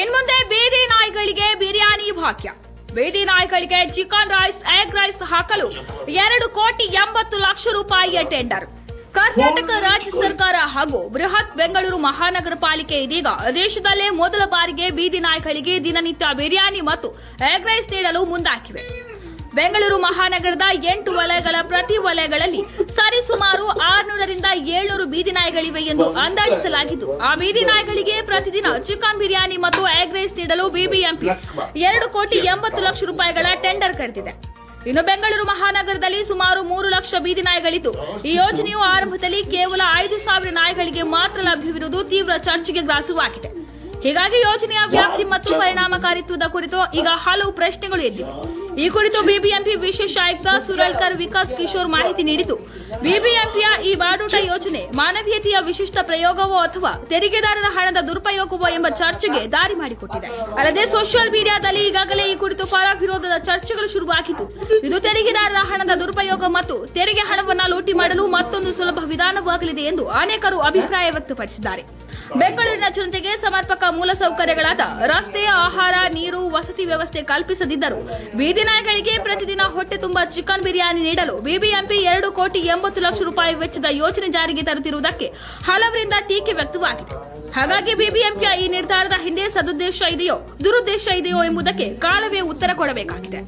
ಇನ್ಮುಂದೆ ಬೀದಿ ನಾಯಿಗಳಿಗೆ ಬಿರಿಯಾನಿ ಭಾಗ್ಯ. ಬೀದಿ ನಾಯಿಗಳಿಗೆ ಚಿಕನ್ ರೈಸ್ ಎಗ್ ರೈಸ್ ಹಾಕಲು ಎರಡು ಕೋಟಿ ಎಂಬತ್ತು ಲಕ್ಷ ರೂಪಾಯಿಯ ಟೆಂಡರ್. ಕರ್ನಾಟಕ ರಾಜ್ಯ ಸರ್ಕಾರ ಹಾಗೂ ಬೃಹತ್ ಬೆಂಗಳೂರು ಮಹಾನಗರ ಪಾಲಿಕೆ ಇದೀಗ ದೇಶದಲ್ಲೇ ಮೊದಲ ಬಾರಿಗೆ ಬೀದಿ ನಾಯಿಗಳಿಗೆ ದಿನನಿತ್ಯ ಬಿರಿಯಾನಿ ಮತ್ತು ಎಗ್ ರೈಸ್ ನೀಡಲು ಮುಂದಾಕಿವೆ ಬೆಂಗಳೂರು ಮಹಾನಗರದ ಎಂಟು ವಲಯಗಳ ಪ್ರತಿ ವಲಯಗಳಲ್ಲಿ ಸರಿಸುಮಾರು ಆರುನೂರರಿಂದ ಏಳ್ನೂರು ಬೀದಿ ನಾಯಿಗಳಿವೆ ಎಂದು ಅಂದಾಜಿಸಲಾಗಿದ್ದು. ಆ ಬೀದಿ ನಾಯಿಗಳಿಗೆ ಪ್ರತಿದಿನ ಚಿಕನ್ ಬಿರಿಯಾನಿ ಮತ್ತು ಎಗ್ ರೈಸ್ ನೀಡಲು ಬಿಬಿಎಂಪಿ ಎರಡು ಕೋಟಿ ಎಂಬತ್ತು ಲಕ್ಷ ರೂಪಾಯಿಗಳ ಟೆಂಡರ್ ಕರೆದಿದೆ. ಇನ್ನು ಬೆಂಗಳೂರು ಮಹಾನಗರದಲ್ಲಿ ಸುಮಾರು ಮೂರು ಲಕ್ಷ ಬೀದಿ ನಾಯಿಗಳಿದ್ದು. ಈ ಯೋಜನೆಯು ಆರಂಭದಲ್ಲಿ ಕೇವಲ ಐದು ಸಾವಿರ ನಾಯಿಗಳಿಗೆ ಮಾತ್ರ ಲಭ್ಯವಿರುವುದು ತೀವ್ರ ಚರ್ಚೆಗೆ ಗ್ರಾಸವಾಗಿದೆ. ಹೀಗಾಗಿ ಯೋಜನೆಯ ವ್ಯಾಪ್ತಿ ಮತ್ತು ಪರಿಣಾಮಕಾರಿತ್ವದ ಕುರಿತು ಈಗ ಹಲವು ಪ್ರಶ್ನೆಗಳು ಎದ್ದಿವೆ. ಈ ಕುರಿತು ಬಿಬಿಎಂಪಿ ವಿಶೇಷ ಆಯುಕ್ತ ಸುರಳ್ಕರ್ ವಿಕಾಸ್ ಕಿಶೋರ್ ಮಾಹಿತಿ ನೀಡಿದ್ದು, ಬಿಬಿಎಂಪಿಯ ಈ ಬಾಡೂಟ ಯೋಜನೆ ಮಾನವೀಯತೆಯ ವಿಶಿಷ್ಟ ಪ್ರಯೋಗವೋ ಅಥವಾ ತೆರಿಗೆದಾರರ ಹಣದ ದುರುಪಯೋಗವೋ ಎಂಬ ಚರ್ಚೆಗೆ ದಾರಿ ಮಾಡಿಕೊಟ್ಟಿದೆ. ಅಲ್ಲದೆ ಸೋಷಿಯಲ್ ಮೀಡಿಯಾದಲ್ಲಿ ಈಗಾಗಲೇ ಈ ಕುರಿತು ಪರ ವಿರೋಧದ ಚರ್ಚೆಗಳು ಶುರುವಾಗಿದ್ದು, ಇದು ತೆರಿಗೆದಾರರ ಹಣದ ದುರುಪಯೋಗ ಮತ್ತು ತೆರಿಗೆ ಹಣವನ್ನು ಲೂಟಿ ಮಾಡಲು ಮತ್ತೊಂದು ಸುಲಭ ವಿಧಾನವಾಗಲಿದೆ ಎಂದು ಅನೇಕರು ಅಭಿಪ್ರಾಯ ವ್ಯಕ್ತಪಡಿಸಿದ್ದಾರೆ. ಬೆಂಗಳೂರಿನ ಜನತೆಗೆ ಸಮರ್ಪಕ ಮೂಲಸೌಕರ್ಯಗಳಾದ ರಸ್ತೆ ಆಹಾರ, ನೀರು, ವಸತಿ ವ್ಯವಸ್ಥೆ ಕಲ್ಪಿಸದಿದ್ದರು ಬೀದಿ ನಾಯಿಗಳಿಗೆ ಪ್ರತಿದಿನ ಹೊಟ್ಟೆ ತುಂಬಾ ಚಿಕನ್ ಬಿರಿಯಾನಿ ನೀಡಲು ಬಿಬಿಎಂಪಿ ಎರಡು ಕೋಟಿ ಎಂಬತ್ತು ಲಕ್ಷ ರೂಪಾಯಿ ವೆಚ್ಚದ ಯೋಜನೆ ಜಾರಿಗೆ ತರುತ್ತಿರುವುದಕ್ಕೆ ಹಲವರಿಂದ ಟೀಕೆ ವ್ಯಕ್ತವಾಗಿದೆ. ಹಾಗಾಗಿ ಬಿಬಿಎಂಪಿಯ ಈ ನಿರ್ಧಾರದ ಹಿಂದೆ ಸದುದ್ದೇಶ ಇದೆಯೋ, ದುರುದ್ದೇಶ ಇದೆಯೋ ಎಂಬುದಕ್ಕೆ ಕಾಲವೇ ಉತ್ತರ ಕೊಡಬೇಕಾಗಿದೆ.